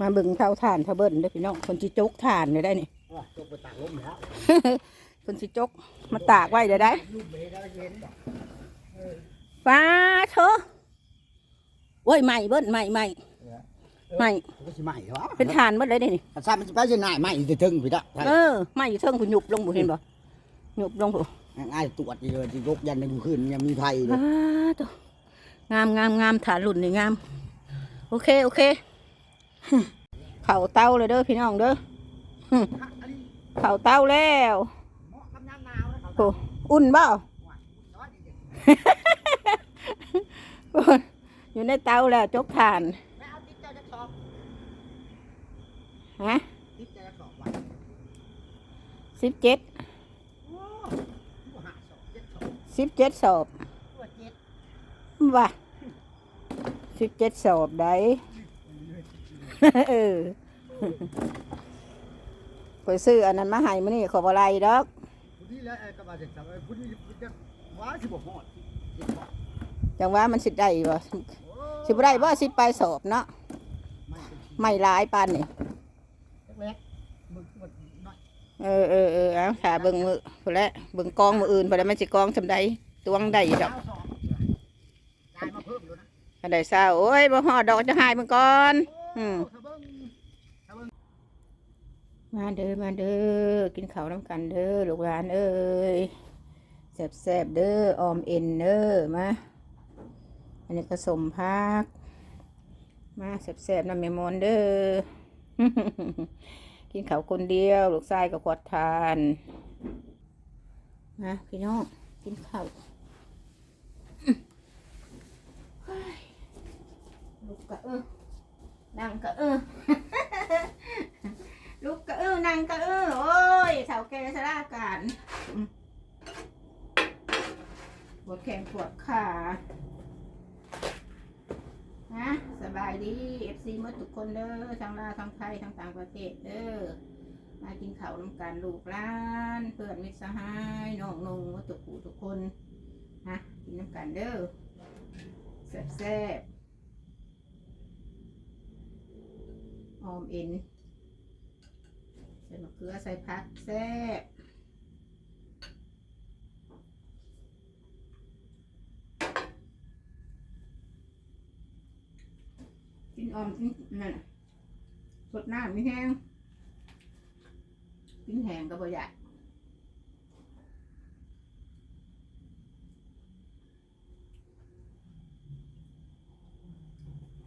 มาเบิ่งเท่าถ่านเท่าเบิ้ลเด้อพี่น้องคนสิจกถ่านได้ได้นี่ว่าตกไปตากลมแล้วคนสิจกมาตากไว้ได้ได้ลูกเบย์ได้เย็นบ่ฟ้าเถอะโอ้ยใหม่เบิ้ลใหม่ใหม่ใหม่ก็สิใหม่เหรอเป็นถ่านเบิ้ลเลยได้นี่ถ้ามันสิไปสิหน่ายใหม่จะถึงพี่ละเออใหม่อยู่เทิงผู้หยุบลงผู้เห็นบ่หยุบลงผู้ง่ายตรวจเลยที่ยกยันในคืนยังมีไฟเลยฟ้าเถอะงามงามงามฐานหลุ่นนี่งาม โอเคโอเค เข่าเต้าเลยเด้อพี่น้องเด้อเข่าเต้าแล้วโอ้อุ่นเปล่าอยู่ในเตาแล้วจกถ่านฮะสิบเจ็ดสิบเจ็ดสอบว่าสิบเจ็ดสอบได้ เออไปซื้ออันนั้นมาให้มื้อนี้ขอบอะไรดอกผู้นี้แหละก็มาจากผู้นี้จะว่าสิบ่ฮอดจังว่ามันสิได้บ่สิบ่ได้บ่สิไปสอบเนาะไม่หลายปานนี่เล็กมึงมันน้อยเออเออเออเอาขาเบิ่งมือพุ่นแหละเบิ่งกองมืออื่นพุ่นแหละมันสิกองจำใดตวงได้ดอกกายมาเพิ่มอยู่นะอันใดเศร้าโอ้ยบ่ฮอดดอกจะหายมันก่อน อืมาเบิ่งมาเด้อมาเด้อกินข้าวน้ำกันเด้อลูกหลานเอ้ยแซ่บแซบๆเด้อออมเอ็นเด้อมาอันนี้ก็สมพัก มาแซ่บแซบๆน้ำเมมอนเด้อกินข้าวคนเดียว ลูกชายก็ขวดทานมาพี่น้องกินข้าวลูกกะเออ นั่งกะเออลูกกะเออนั่งกะเออโอ้ยเสาแกสลาการปวดแขนปวดขานะสบายดีเอฟซีมดทุกคนเด้อทั้งลาวทั้งไทยทั้งต่างประเทศเด้อมากินข้าวน้ำกันลูกล้าน เพื่อนมิตรสหายน้องนงมดทุกผู้ทุกคนนะกินน้ำกันเด้อแซ่บแซ่บๆ ออมเอ็น ใส่มะเขือใส่ผักแซ่บกินออมนนั่นะสดน้ำไม่แห้งกินแห้งก็บ่อยาก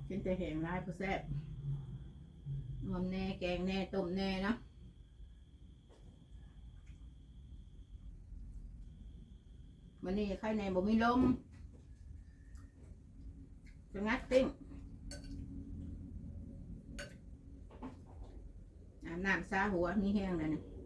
กินแต่แห้งร้ายผู้แซ่บ ออมแน่แกงแน่ต้มแน่นะวันนี้ไข่ในบ่มีลมจะงัดติ้งน้ำซาหัวมีแห้งแล้วนี่เ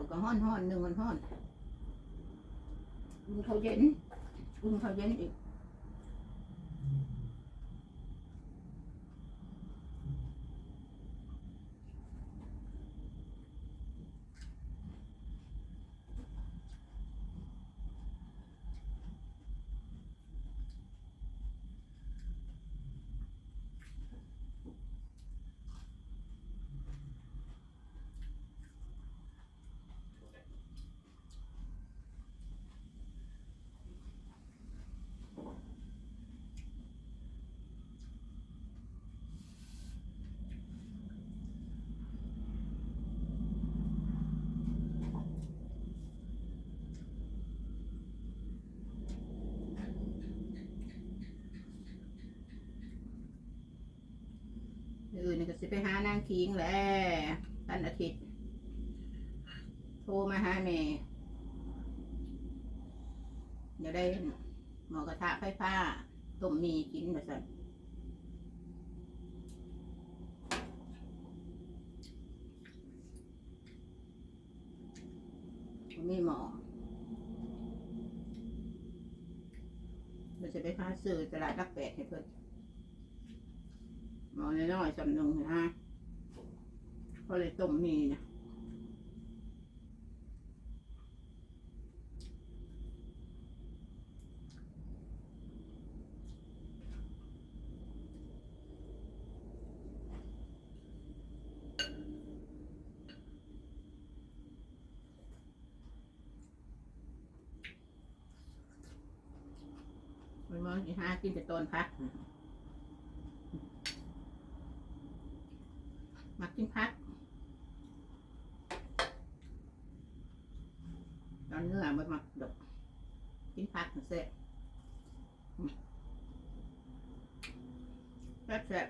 ขาก็ห้อนห้อนหนึ่งมันห้อนอุ่นเขาเย็นอุ่นเขาเย็นอีกอื่ นนี่ก็สิไปหานางคิงแหละตันอาทิตย์ โทรมาหาแม่เดี๋ยวได้หมอกระทะไฟฟ้าต้มมีกินแบบนั้นบ่มีหมอมันจะไปหาซื้อตลาดรักแปดให้เพิ่อน มอน้อยๆสำนึงนะก็เลยต้มนี่นะมันมองหากินแต่ตอนพัก มักกินพักตอนเนื้อมันมักดกกินพักเสร็จแซ่บแซ่บ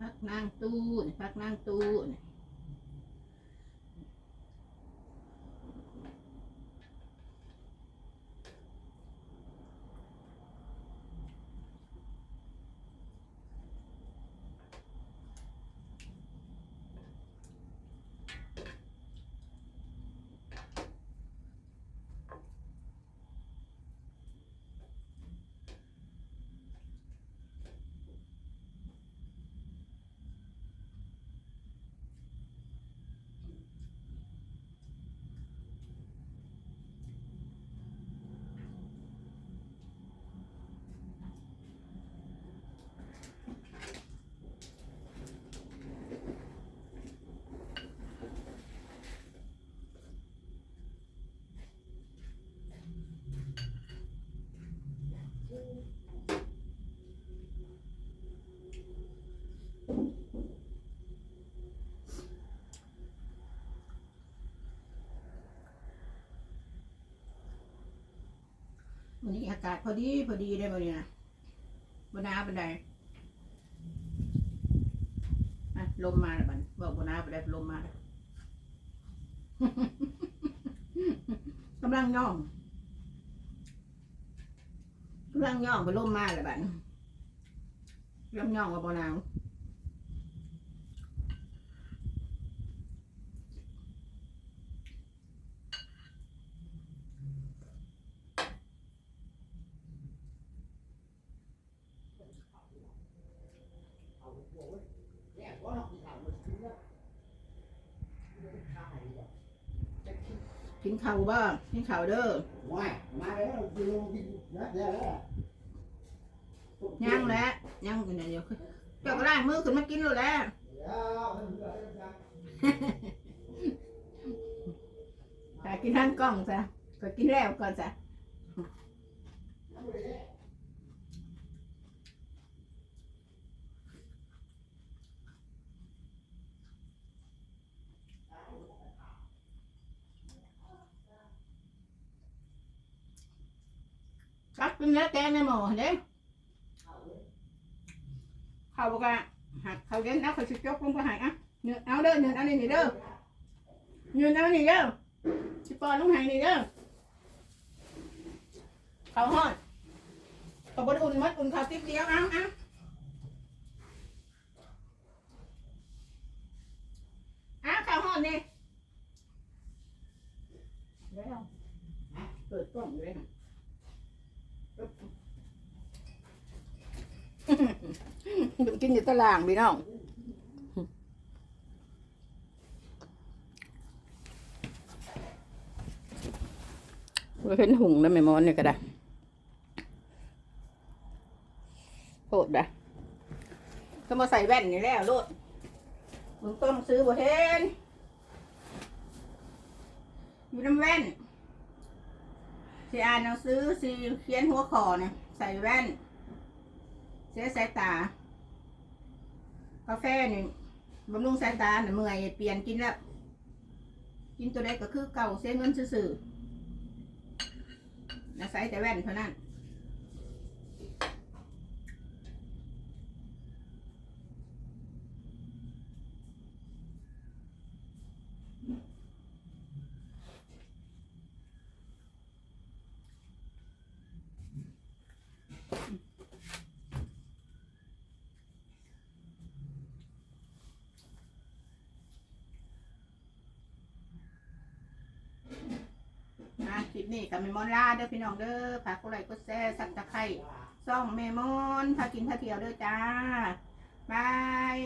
พัก นั่งตู้นพักนั่งตู้น วันนี้อากาศพอดีพอดีได้บ่เนี่ยบหนาบันไดอะลมมาแล้วบันบอกบหนาบันไดลมมาแล้วกำลังย่องกำลังย่องไปลมมาแล้วบันกำลังย่องกับบหนาวเอาหัวเว้ยแย่ก็นอกที่ข่าวมันทิ้งแล้วข้าวดีกว่า กินข้าวบ้ากินข้าวเด้อว้ายมาแล้วกินลงกินแล้วแล้วแล้วย่างแล้วย่างกันเดี๋ยวเจ้าก็ล้างมือขึ้นมากินแล้วแหละแล้วมันเหลือแล้วจ้ะแต่กินทั้งกล้องซะก็กินแล้วก่อนซะ ตักกินแล้วแกงในหมอเด้ข้าบอกว่าหักเขาเย็นเอาข้าวชิจกลงไปหายอะเนื้อเอาเด้อเนื้อเอานี่นี่เด้อเนื้อเอานี่เด้อสิปอนลงให้นี่เด้อเขาวฮอดเขาบดอุ่นมัดอุ่นเขาวติ๊บเดียวเอาเอาเอาเขาวฮอดนี่แล้วเปิดกล้องเลยค่ะ กินอยู่ตารางพี่น้องเราเห็นหุงแล้วไม่มอนเนี่ยก็ได้โหดนะก็มาใส่แว่นนี่แล้วโลดมึงต้องซื้อบ่เห็นอยู่น้ำแว่น สีอ่านหนังสือสีเขียนหัวข้อเนี่ยใส่แว่น เสียสายตา กาแฟนี่บำรุงสายตาเนี่ยเมื่อยเปลี่ยนกินแล้ว กินตัวใดก็คือเก่าเสียเงินซื่อๆนะใส่แต่แว่นเท่านั้น ปนี้กับเมมอนลาเด้อพี่น้องเด้อฝากกดไลค์กดแชร์ซับตะไคร่ซ่องเมมอนพากินพาเที่ยวเด้อจ้าบาย